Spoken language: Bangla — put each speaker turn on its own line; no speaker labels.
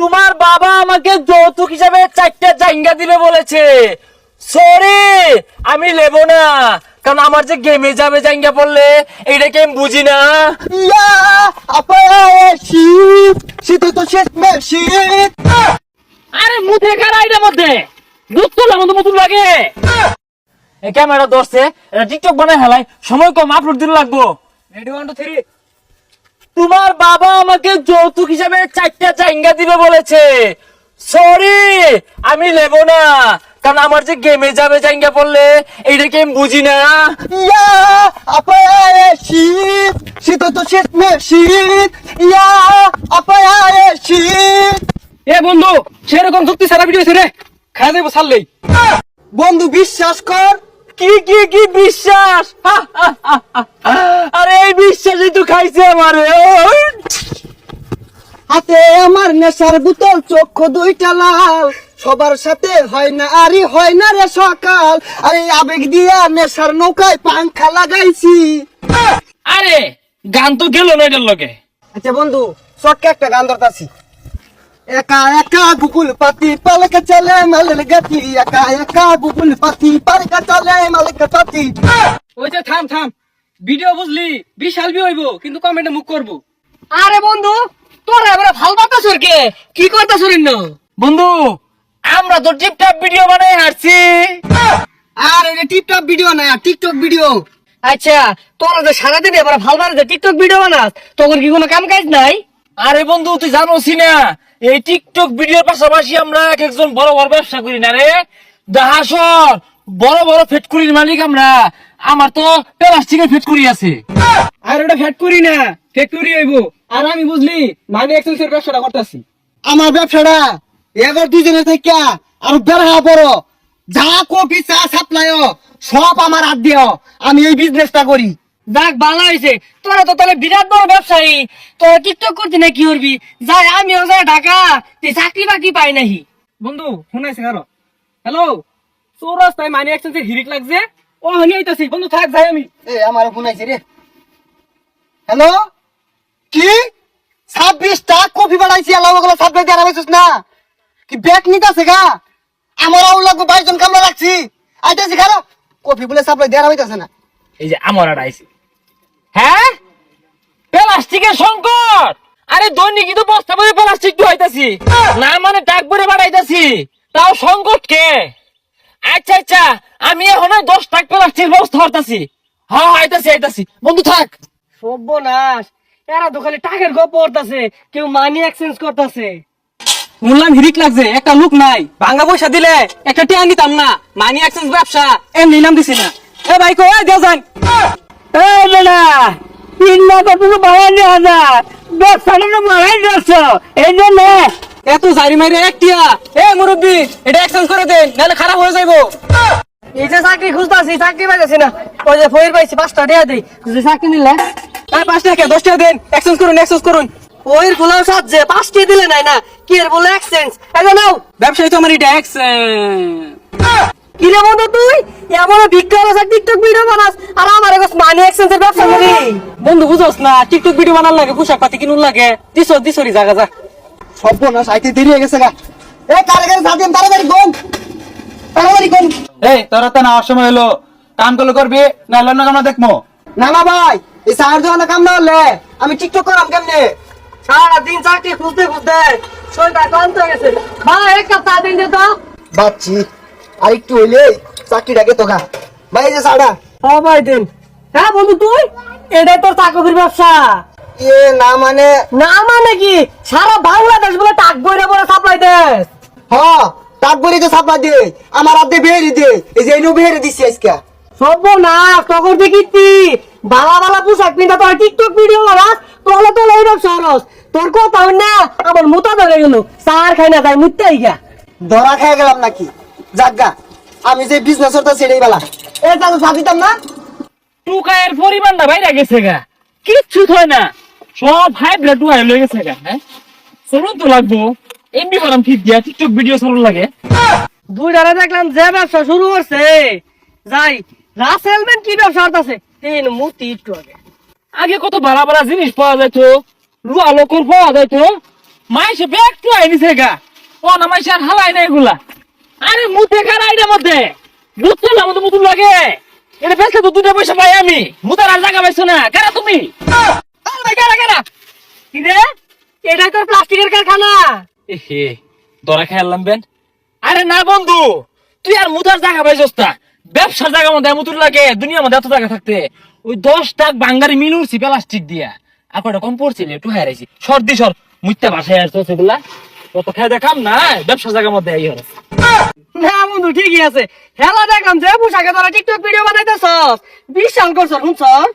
তোমার বাবা আমাকে যৌতুক হিসাবে চারটা জাইঙ্গা দিবে বলেছে। সরি আমি নেব না। কারণ আমার যে গেমে যাবে জাইঙ্গা পড়লে এইটাকে আমি বুঝি না।
শীত শীত তো শেষ শীত
আরে মুখে খারা এটার মধ্যে। দুধ তোলার মতো মতন লাগে। এই ক্যামেরা ধরছে এটা টিকটক বানায় হেলাই সময় কম আপলোড দিতে লাগবো। রেডি ওয়ান টু থ্রি তোমার বাবা আমাকে যৌতুক হিসাবে চারটা জাইঙ্গা দিবে বলেছে। সরি আমি নেব না। কারণ আমার যে গেমে যাবে জাইঙ্গা পড়লে এইটাকে আমি বুঝি না?
ইয়া আপায় শীত শীত তো শেষ মে শীত। ইয়া আপায় শীত।
এ বন্ধু সেরকম যুক্তি সারা ভিডিও রে। খাওয়া দেবো ছাড়লেই
বন্ধু বিশ্বাস কর
কি কি কি বিশ্বাস। আরে এই বিশ্বাসই তো খাইছে আমারে
হাতে আমার নেশার বোতল চক্ষু দুইটা লাল। সবার সাথে হয় না আরে হয় না রে সকাল। আরে আবেগ দিয়া নেশার নৌকায় পাংখা লাগাইছি।
আরে গান তো গেল না এটার লগে।
আচ্ছা বন্ধু চটকে একটা গান ধরতাছি। একা একা গুগুল পাতি পালকা চলে মালের গাতি একা একা গুগুল পাতি পালকা চলে মালের গাতি
ওই যে থাম থাম। ভিডিও বুঝলি বিশাল বি হইব কিন্তু কমেন্টে মুখ করব।
আরে বন্ধু তোরা এবার ভালো বাতাস কে? কি করতাছ না বন্ধু আমরা তো টিপটাপ ভিডিও বানাই হারছি
আর এটা টিকটক ভিডিও না টিকটক ভিডিও।
আচ্ছা তোরা যে সারাদিন এবার ভালো বানাতে টিকটক ভিডিও বানাস তোর কি কোনো কাম কাজ নাই? আরে বন্ধু তুই জানোসি না এই টিকটক ভিডিওর পাশাপাশি আমরা এক একজন বড় বড় ব্যবসা করি না রে। দাহাসর বড় বড় ফেটকুরির মালিক আমরা। আমার তো প্লাস্টিকের ফেটকুরি আছে।
আর ওটা ফ্যাট করি না ফ্যাক্টরি হইব। আর আমি বুঝলি মানি এক্সচেঞ্জের ব্যবসাটা করতেছি।
আমার ব্যবসাটা এবার দুজনে থেকে আর বেড়া বড়। যা কফি চা সাপ্লাই সব আমার হাত দিও আমি এই বিজনেসটা করি।
যাক ভালো হয়েছে। তোরা তো তাহলে বিরাট বড় ব্যবসায়ী। তোরা টিকটক করতে না কি করবি? যাই আমিও যাই ঢাকা। চাকরি বাকরি পাই নাহি।
বন্ধু শুনাইছে কারও? হ্যালো তোর রাস্তায় মানি এক্সচেঞ্জের হিরিক লাগছে? ও হানি আইতাছি। বন্ধু থাক যাই আমি।
এ আমার ফোন আইছে রে। হ্যালো কি? ছাব্বিশটা কফি বানাইছি আল্লাহ ওগুলো সাপ্লাই দিয়ে আরামাইছিস না? কি ব্যাগ নিতেছে গা? আমার আউল লাগবে বাইশ জন কামলা রাখছি। আইতেছি খারো কফি বলে সাপ্লাই দিয়ে আরামাইতেছে না।
এই যে আমার আইছি হ্যাঁ? প্লাস্টিকের সংকট! আরে দৈনিক তো বস্তা ভরে প্লাস্টিক ধুইতাছি না মানে ডাক ভরে বাড়াইতাছি। তাও সংকট কে? আচ্ছা আচ্ছা আমি এখন দশ টাক প্লাস্টিক ব্যবস্থা করতেছি। হ্যাঁ আইতাছি আইতাছি। বন্ধু থাক।
সর্বনাশ। এরা তো খালি টাকের গপ পড়তাছে কেউ মানি এক্সচেঞ্জ করতেছে।
শুনলাম হিরিক লাগছে একটা লোক নাই। ভাঙা পয়সা দিলে একটা টিয়া নিতাম না। মানি এক্সচেঞ্জ ব্যবসা এমনি নাম দিছি না। এ ভাই কো এ দেও যান
এই বেটা তিন লাখ তুমি বাড়াই হাজার দশ সালের বাড়াই দশ। এই জন্য
এত জারি মারি এক টিয়া। এ মুরব্বি এটা এক্সচেঞ্জ করে দেন নাহলে খারাপ হয়ে যাইবো।
এই যে চাকরি খুঁজতাছি চাকরি পাইতেছি না। ওই যে ফয়ের পাইছি পাঁচটা টাকা দিই। তুই চাকরি নিলে?
এই পাঁচ টাকা দশ টাকা দেন এক্সচেঞ্জ করুন এক্সচেঞ্জ করুন।
ওইর পাঁচটি দিলে নাই না কি এর বলে এক্সচেঞ্জ নাও।
ব্যবসায়ী তো আমার এটা এক্সচেঞ্জ
কি রে বন্ধু তুই? এমন ভিক্ষা আছে টিকটক ভিডিও বানাস। আর আমার এখন মানি এক্সচেঞ্জের ব্যবসা করি।
বন্ধু বুঝোস না টিকটক ভিডিও বানার লাগে পোশাক পাতি কিনুন লাগে। দিস দিসরি জায়গা যা।
সর্বনাশ আইতে দেরি হয়ে গেছে গা। এ কারিগর তাড়াতাড়ি তাড়াতাড়ি
এই তোরা তো নেওয়ার সময় হলো কাম করলে করবি না লন্য কামনা দেখব।
না না ভাই এই সার দোকানে কাম না হলে আমি টিকটক করাম কেমনে?
সারা দিন চাকরি খুঁজতে খুঁজতে শরীরটা ক্লান্ত হয়ে গেছে। ভাই এক কাপ চা দিন দে তো।
বাচ্চি। আর একটু হইলে চাকরিটাকে তো খা ভাই এই যে সাড়া
হ্যাঁ ভাই দিন। হ্যাঁ বন্ধু তুই? এটাই তোর চাকরির ব্যবসা।
এ না মানে?
না মানে কি? সারা বাংলাদেশ বলে টাক বইরে বলে সাপ্লাই দেশ
হ তারপরে তো সাপা দে আমার হাতে বেহেরি দে এই যে এনু বেহেরি দিছি আজকে।
সব না তখন দেখিতি বালা বালা পোশাক পিন্ধা তোর টিকটক ভিডিও বানাস তোলে তোলে এই ব্যবসা হরস তোর কথা না আমার মুতা ধরে গেল। সার খাই না তাই মুত্তাই গা
ধরা খেয়ে গেলাম নাকি? জাগা আমি যে বিজনেস করতে সেটাই বেলা। এ তাহলে ভাবিতাম না?
টুকায়ের পরিমাণটা বাইরে গেছে গা। কিচ্ছু হয় না। সব হাইব্রিড টুকায় লয়ে গেছে গা হ্যাঁ? চলুন তো লাগবো। ঠিক দিয়া টিকটক ভিডিও চলুন লাগে।
দুই ডারে দেখলাম যে ব্যবসা শুরু করছে। যাই রাসেলমেন কি ব্যবসা করতেছে? তিন মুতি একটু আগে।
আগে কত ভাড়া ভাড়া জিনিস পাওয়া যাইতো লুয়া লোকর পাওয়া যাইতো। মাইসে ব্যাগ তো আইনিছে গা। ও না মাইসে আর হালাই না এগুলা। আরে মুতে খার আইডে মধ্যে তো মুতুন লাগে। এটা তো দুটা পয়সা পাই আমি। মুতার আর জায়গা পাইছো না। তুমি? আরে কেনা কেনা
কি রে এটাই তোর প্লাস্টিকের কারখানা।
এহে দরা খেয়ালাম বেন। আরে না বন্ধু তুই আর মুতার জায়গা পাইছস না। ব্যবসার জায়গা মধ্যে মুতুর লাগে দুনিয়ার মধ্যে এত জায়গা থাকতে। ওই দশ টাক বাঙ্গারি মিলুরছি প্লাস্টিক দিয়া। আর কয়টা কম পড়ছিল একটু হারাইছি সর্দি সর মুইতে বাসায় আসতো সেগুলা খেয়ে দেখাম? না ব্যবসা জায়গার মধ্যে
না বন্ধু, ঠিকই আছে। হেলা দেখলাম যে পোশাকে তোরা টিকটক ভিডিও বানাইতেছস। বিশাল করছস, শুনছস?